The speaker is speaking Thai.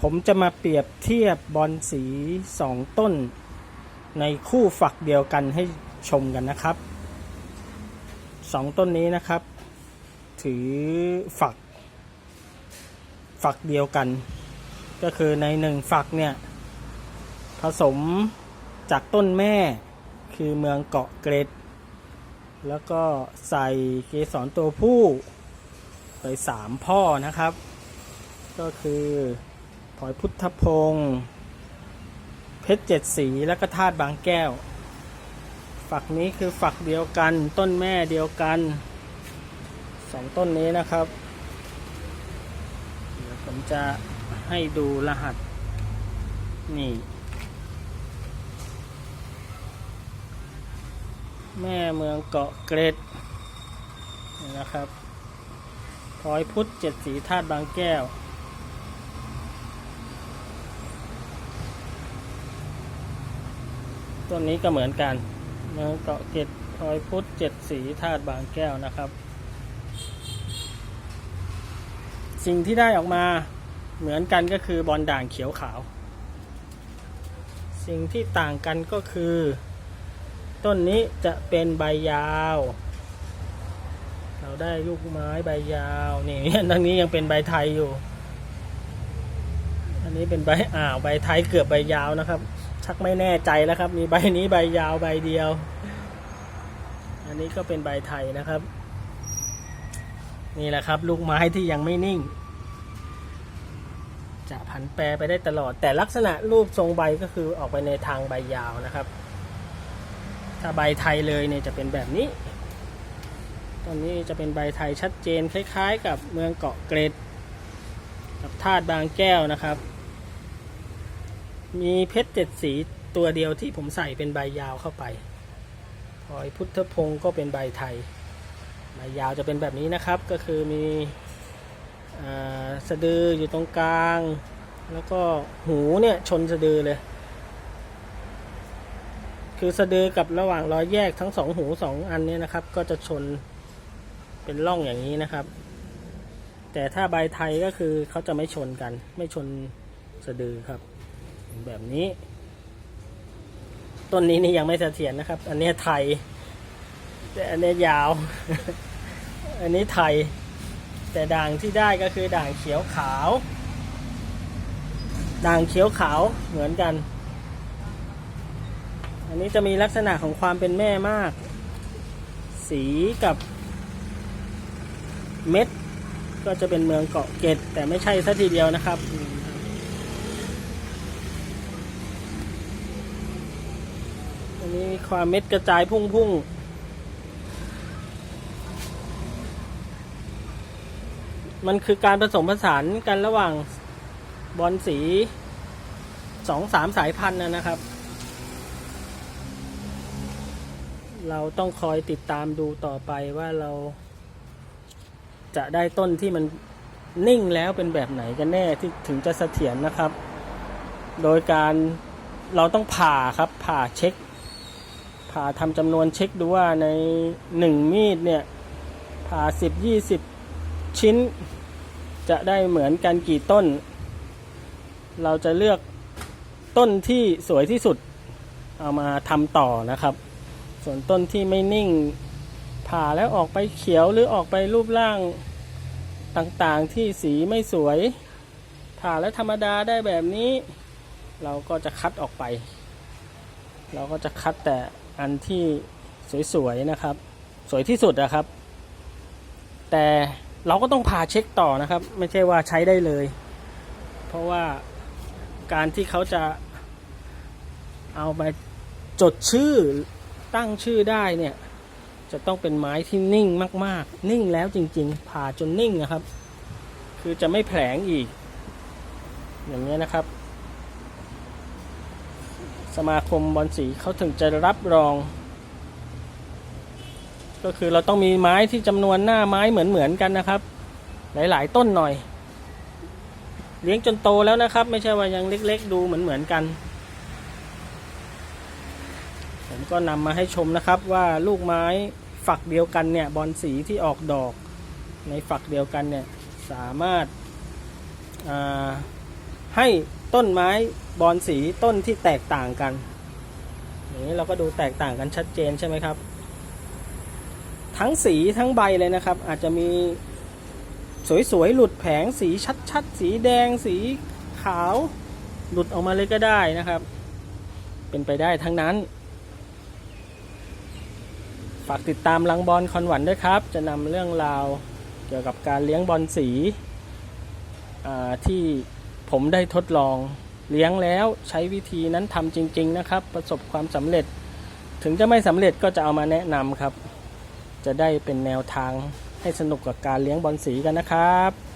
ผมจะมาเปรียบเทียบบอลสีสองต้น ในคู่ฝักเดียวกันให้ชมกันนะครับสองต้นนี้นะครับ ถือฝัก ฝักเดียวกัน ก็คือในหนึ่งฝักเนี่ยผสมจากต้นแม่คือเมืองเกาะเกร็ด แล้วก็ใส่เกสรตัวผู้ไปสามพ่อนะครับ ก็คือ พลอยพุทธพงศ์เพชรเจ็ดสีแล้วก็ธาตุบางแก้ว ฝักนี้คือฝักเดียวกัน ต้นแม่เดียวกันสองต้นนี้นะครับ เดี๋ยวผมจะให้ดูรหัส นี่ แม่เมืองเกาะเกร็ดนี่นะครับพลอยพุทธเจ็ดสีธาตุบางแก้ว ต้นนี้ก็เหมือนกันเมืองเกาะเกร็ดพลอยพุทธเจ็ดสีธาตุบางแก้วนะครับ สิ่งที่ได้ออกมาเหมือนกันก็คือบอลด่างเขียวขาว สิ่งที่ต่างกันก็คือ ต้นนี้จะเป็นใบยาว เราได้ลูกไม้ใบยาวนี่ทางนี้ยังเป็นใบไทยอยู่ อันนี้เป็นใบอ่าวใบไทยเกือบใบยาวนะครับ ชักไม่แน่ใจแล้วครับ มีใบนี้ใบยาวใบเดียว อันนี้ก็เป็นใบไทยนะครับ นี่แหละครับ ลูกไม้ที่ยังไม่นิ่ง จะผันแปรไปได้ตลอด แต่ลักษณะรูปทรงใบก็คือออกไปในทางใบยาวนะครับ ถ้าใบไทยเลยเนี่ยจะเป็นแบบนี้ตอนนี้จะเป็นใบไทยชัดเจนคล้าย ๆ กับเมืองเกาะเกร็ดกับธาตุบางแก้วนะครับ มีเพชรเจ็ดสีตัวเดียวที่ผมใส่เป็นใบยาวเข้าไปพลอยพุทธพงศ์ก็เป็นใบไทย ใบยาวจะเป็นแบบนี้นะครับ ก็คือมีอสะดืออยู่ตรงกลาง แล้วก็หูเนี่ยชนสะดือเลย คือสะดือกับระหว่างรอยแยกทั้งสองหูสองอันเนี้นะครับ ก็จะชนเป็นร่องอย่างนี้นะครับ แต่ถ้าใบไทยก็คือเขาจะไม่ชนกัน ไม่ชนสะดือครับ แบบนี้ ต้นนี้นี่ยังไม่เสถียรนะครับ อันเนี้ยไทย แต่อันเนี้ยยาว อันนี้ไทย แต่ด่างที่ได้ก็คือด่างเขียวขาว ด่างเขียวขาวเหมือนกัน อันนี้จะมีลักษณะของความเป็นแม่มาก สีกับเม็ดก็จะเป็นเมืองเกาะเกร็ดแต่ไม่ใช่ซะทีเดียวนะครับ นี้มีความเม็ดกระจายพุ่งๆมันคือการผสมผสานกันระหว่างบอลสีสองสามสายพันธุ์นะนะครับ เราต้องคอยติดตามดูต่อไปว่าเราจะได้ต้นที่มันนิ่งแล้วเป็นแบบไหนกันแน่ที่ถึงจะเสถียรนะครับ โดยการเราต้องผ่าครับผ่าเช็ค ผ่าทำจำนวนเช็คดูว่าในหนึ่งมีดเนี่ยผ่าสิบยี่สิบชิ้น จะได้เหมือนกันกี่ต้น เราจะเลือกต้นที่สวยที่สุดเอามาทำต่อนะครับ ส่วนต้นที่ไม่นิ่ง ผ่าแล้วออกไปเขียวหรือออกไปรูปร่างต่างๆที่สีไม่สวย ผ่าแล้วธรรมดาได้แบบนี้ เราก็จะคัดออกไป เราก็จะคัดแต่ อันที่สวยๆนะครับ สวยที่สุดนะครับ แต่เราก็ต้องผ่าเช็คต่อนะครับ ไม่ใช่ว่าใช้ได้เลย เพราะว่าการที่เขาจะเอามาจดชื่อตั้งชื่อได้เนี่ย จะต้องเป็นไม้ที่นิ่งมาก ๆ นิ่งแล้วจริง ๆ ผ่าจนนิ่งนะครับ คือจะไม่แผลงอีก อย่างนี้นะครับ สมาคมบอลสีเขาถึงจะรับรอง ก็คือเราต้องมีไม้ที่จำนวนหน้าไม้เหมือนๆกันนะครับ หลาย ๆ ต้นหน่อย เลี้ยงจนโตแล้วนะครับ ไม่ใช่ว่ายังเล็ก ๆ ดูเหมือนๆกัน ผมก็นำมาให้ชมนะครับว่าลูกไม้ฝักเดียวกันเนี่ยบอลสีที่ออกดอก ในฝักเดียวกันเนี่ยสามารถาให้ ต้นไม้บอนสีต้นที่แตกต่างกัน อย่างนี้เราก็ดูแตกต่างกันชัดเจนใช่ไหมครับ ทั้งสีทั้งใบเลยนะครับ อาจจะมีสวยๆ หลุดแผงสีชัดๆ สีแดงสีขาว หลุดออกมาเลยก็ได้นะครับ เป็นไปได้ทั้งนั้น ฝากติดตามลังบอลคอนหวันด้วยครับ จะนำเรื่องราวเกี่ยวกับการเลี้ยงบอลสีที่ ผมได้ทดลองเลี้ยงแล้วใช้วิธีนั้นทำจริง ๆ นะครับ ประสบความสำเร็จ ถึงจะไม่สำเร็จก็จะเอามาแนะนำครับ จะได้เป็นแนวทางให้สนุกกับการเลี้ยงบอลสีกันนะครับ